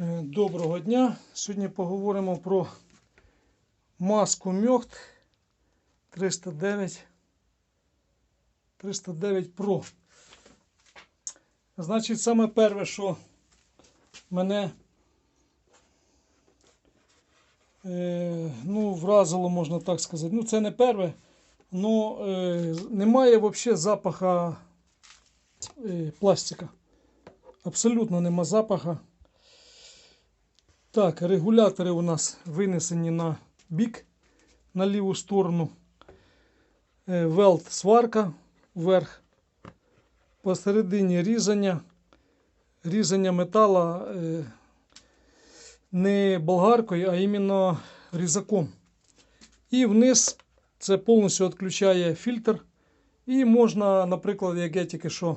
Е, Доброго дня. Сьогодні поговоримо про маску Мьохт 309 309 Pro. Значить, саме перше, що мене е, ну, вразило, можна так сказати. Ну, це не перше, але е, немає взагалі запаха е, пластика. Абсолютно нема запаха. Так, регулятори у нас винесені на бік, на ліву сторону. Е, Велт сварка вверх. Посередині різання. Різання метала е, не болгаркою, а іменно різаком. І вниз це повністю відключає фільтр. І можна, наприклад, як я тільки що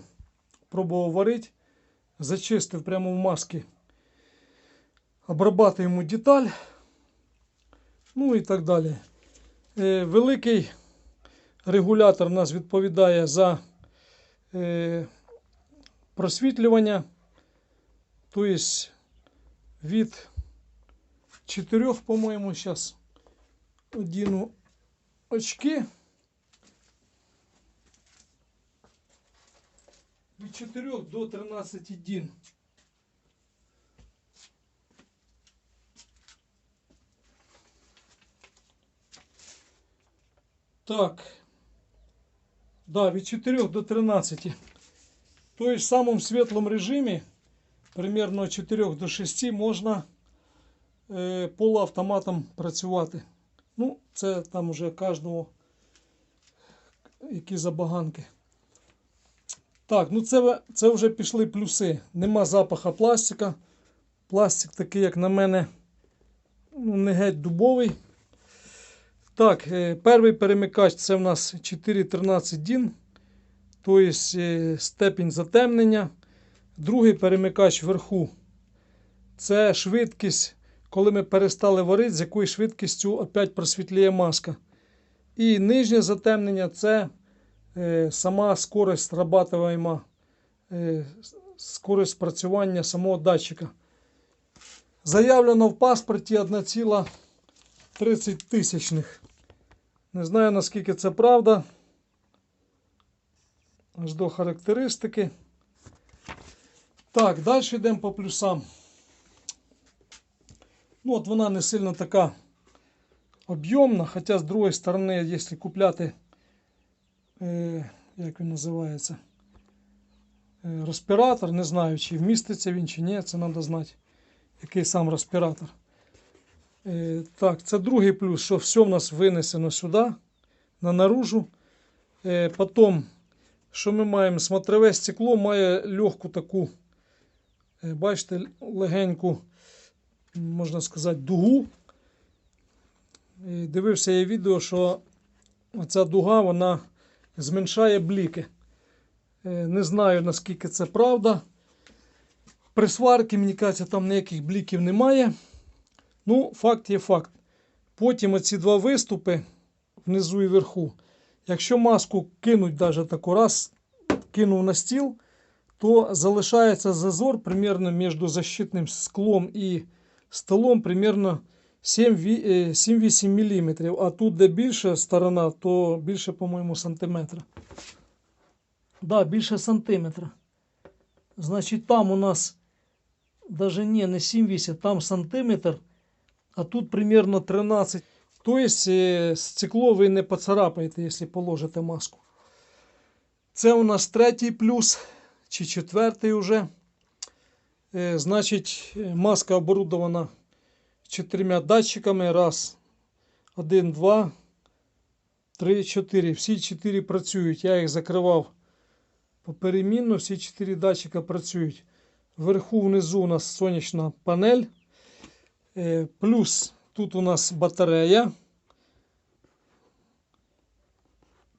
пробував варити, зачистив прямо в маски обрабатуємо деталь, ну і так далі. Е, великий регулятор у нас відповідає за е, просвітлювання, тобто від 4, по-моєму, зараз одіну очки. Від 4 до 13 дін. Так. Да, від 4 до 13. Тобто в самому світлому режимі, примерно від 4 до 6, можна е, полуавтоматом працювати. Ну, це там уже кожного які забаганки. Так, ну це, це вже пішли плюси. Нема запаха пластика. Пластик такий, як на мене, ну, не геть дубовий. Так, е, перший перемикач це в нас 4.13 дін, тобто е, степінь затемнення. Другий перемикач вверху. Це швидкість, коли ми перестали варити, з якою швидкістю опять просвітлює маска. І нижнє затемнення це е, сама скорость срабатываема, е, скорость спрацювання самого датчика. Заявлено в паспорті 1,30 тисячних. Не знаю наскільки це правда. Аж до характеристики. Так, далі йдемо по плюсам. Ну, от вона не сильно така об'ємна, хоча з другої сторони, якщо купляти, е, як він називається, е, респіратор, не знаю, чи вміститься він, чи ні, це треба знати, який сам респіратор. Е, так, це другий плюс, що все в нас винесено сюди, на наружу. Е, потім, що ми маємо? Смотрове стекло має легку таку, е, бачите, легеньку, можна сказати, дугу. Дивився я відео, що ця дуга вона зменшає бліки. Не знаю наскільки це правда. При сварці, мені кажеться, там ніяких бліків немає. Ну, факт є факт. Потім оці два виступи внизу і вверху. Якщо маску кинуть навіть таку раз, кинув на стіл, то залишається зазор примерно між защитним склом і столом примерно 7-8 мм. А тут, де більша сторона, то більше, по-моєму, сантиметра. Да, більше сантиметра. Значить, там у нас не, не 7-8, там сантиметр а тут примерно 13. Тобто стекло ви не поцарапаєте, якщо положите маску. Це у нас третій плюс, чи четвертий вже. Е, Значить, маска оборудована чотирма датчиками. Раз, один, два, три, чотири. Всі чотири працюють. Я їх закривав поперемінно, всі чотири датчика працюють. Вверху, внизу у нас сонячна панель. Е, Плюс тут у нас батарея.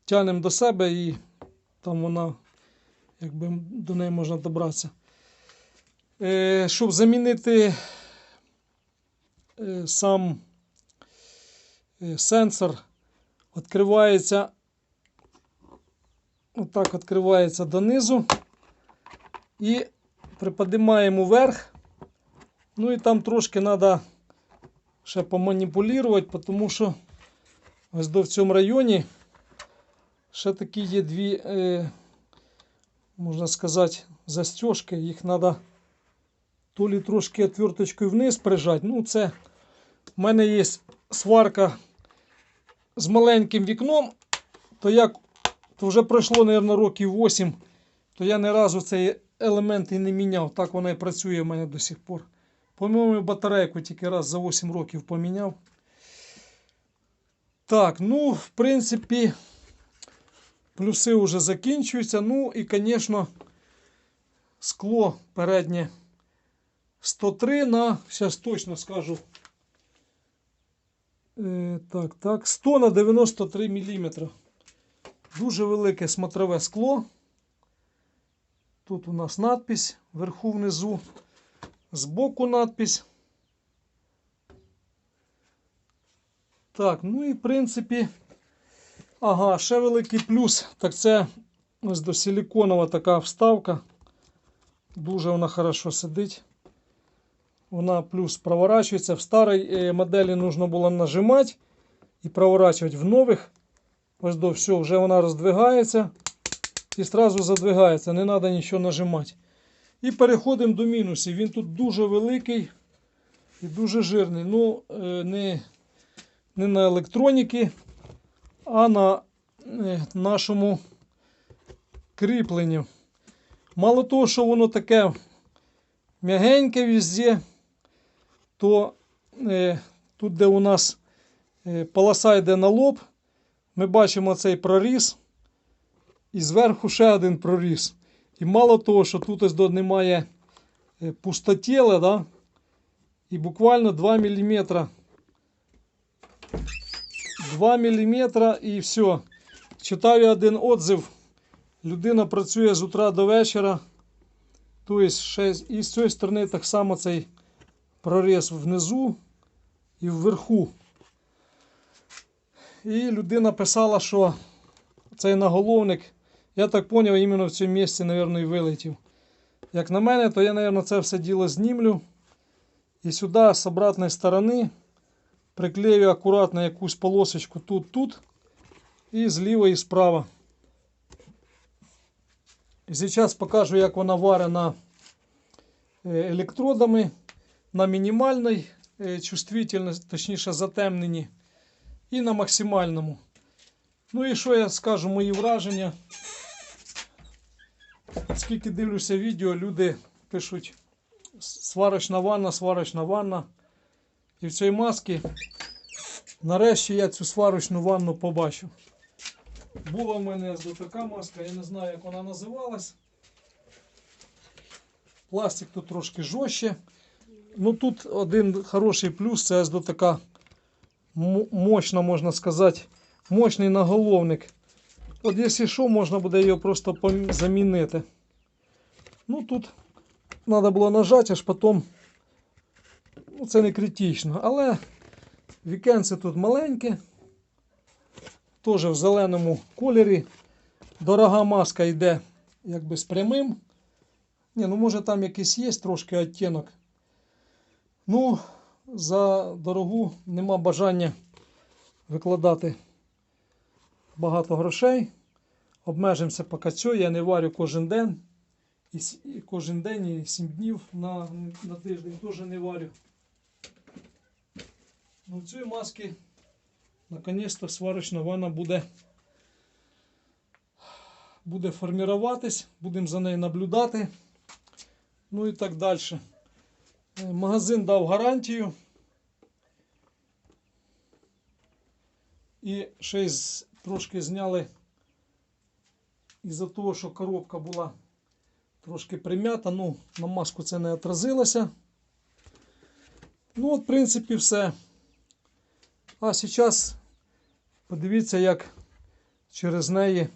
Тянемо до себе і там вона, якби до неї можна добратися. Е, Щоб замінити е, сам сенсор, відкривається, отак відкривається донизу і приподимаємо вверх. Ну і там трошки треба ще поманіпулювати, тому що ось до в цьому районі ще такі є дві, е, можна сказати, застежки. Їх треба то лі трошки отверточкою вниз прижати. Ну, це в мене є сварка з маленьким вікном, то як то вже пройшло, мабуть, років 8, то я ні разу цей елемент і не міняв. Так вона і працює в мене до сих пор. По-моєму, батарейку тільки раз за 8 років поміняв. Так, ну, в принципі, плюси вже закінчуються. Ну і, звісно, скло переднє 103 на, зараз точно скажу. Е, так, так, 100 на 93 мм. Дуже велике смотрове скло. Тут у нас надпись вверху внизу. Збоку надпись. Так, ну і в принципі. Ага, ще великий плюс. Так це ось до силіконова така вставка. Дуже вона хорошо сидить. Вона плюс проворачується. В старій е, моделі нужно було нажимати і проворачувати в нових. Ось до все, вже вона роздвигається і одразу задвигається, не треба нічого нажимати. І переходимо до мінусів. Він тут дуже великий і дуже жирний. Ну, е, не, не на електроніки, а на е, нашому кріпленні. Мало того, що воно таке м'ягеньке везде, то е, тут, де у нас е, полоса йде на лоб, ми бачимо цей проріз. І зверху ще один проріз. І мало того, що тут ось немає е, пустотіла, да? і буквально 2 мм. 2 мм і все. Читав я один отзив. Людина працює з утра до вечора. Тобто, і з цієї сторони так само цей проріз внизу і вверху. І людина писала, що цей наголовник, я так зрозумів, іменно в цьому місці, мабуть, і вилетів. Як на мене, то я, мабуть, це все діло знімлю. І сюди з обратної сторони приклею акуратно якусь полосочку тут-тут. І зліва і справа. І зараз покажу, як вона варена е, електродами на мінімальній е, чувствительності, точніше затемненні, і на максимальному. Ну і що я скажу, мої враження. Скільки дивлюся відео, люди пишуть сварочна ванна, сварочна ванна. І в цій масці нарешті я цю сварочну ванну побачу. Була в мене така маска, я не знаю, як вона називалась. Пластик тут трошки жорстче. Ну тут один хороший плюс, це така мощна, можна сказати, мощний наголовник. От якщо що, можна буде його просто замінити. Ну тут треба було нажати, аж потім. Ну, це не критично, але вікенце тут маленьке. Теж в зеленому кольорі. Дорога маска йде якби з прямим. Ні, ну може там якийсь є трошки оттінок. Ну, за дорогу нема бажання викладати багато грошей. Обмежимося поки цього. Я не варю кожен день. І, кожен день і 7 днів на, на тиждень теж не варю. Ну, в цій маски наконец-то сварочна ванна буде, буде формуватись, будемо за нею наблюдати. Ну і так далі. Е, Магазин дав гарантію. І ще трошки зняли із-за того, що коробка була трошки прим'ята. Ну, на маску це не отразилося. Ну, от, в принципі, все. А зараз подивіться, як через неї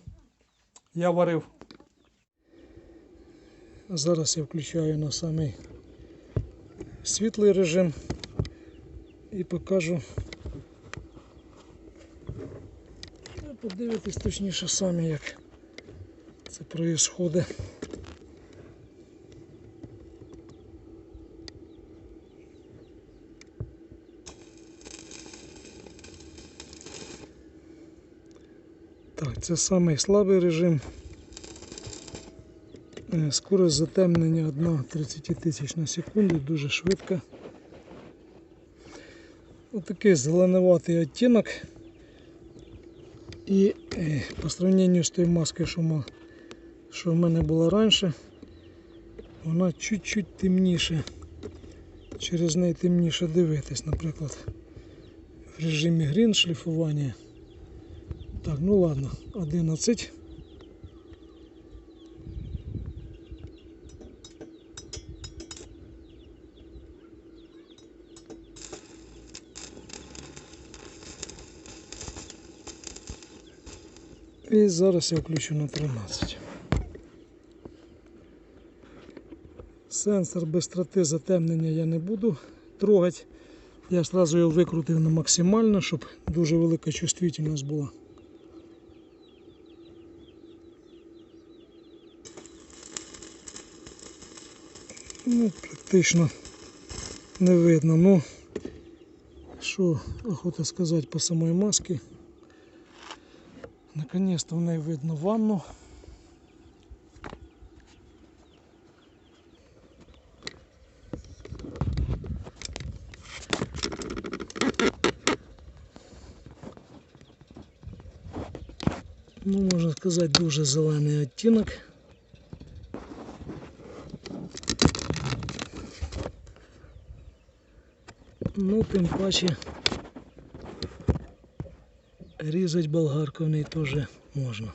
я варив. Зараз я включаю на самий світлий режим і покажу. Дивитесь точніше самі, як це проїсходить. Так, це самий слабий режим. Е, скорость затемнення 1,30 тисяч на секунду, дуже швидко. Отакий зеленуватий оттінок. І е, по сравнению з тою маскою, що, ма- що в мене була раніше, вона чуть-чуть темніше. Через неї темніше дивитись, наприклад, в режимі грін шліфування. Так, ну ладно, 11. І зараз я включу на 13. Сенсор бистроти затемнення я не буду трогати. Я одразу його викрутив на максимально, щоб дуже велика чувствительність була. Ну, практично не видно. Ну, що охота сказати по самій масці. Наконец-то в неї видно ванну. Ну, можна сказати, дуже зелений відтінок. Ну, тим паче різати болгарку в неї теж можна.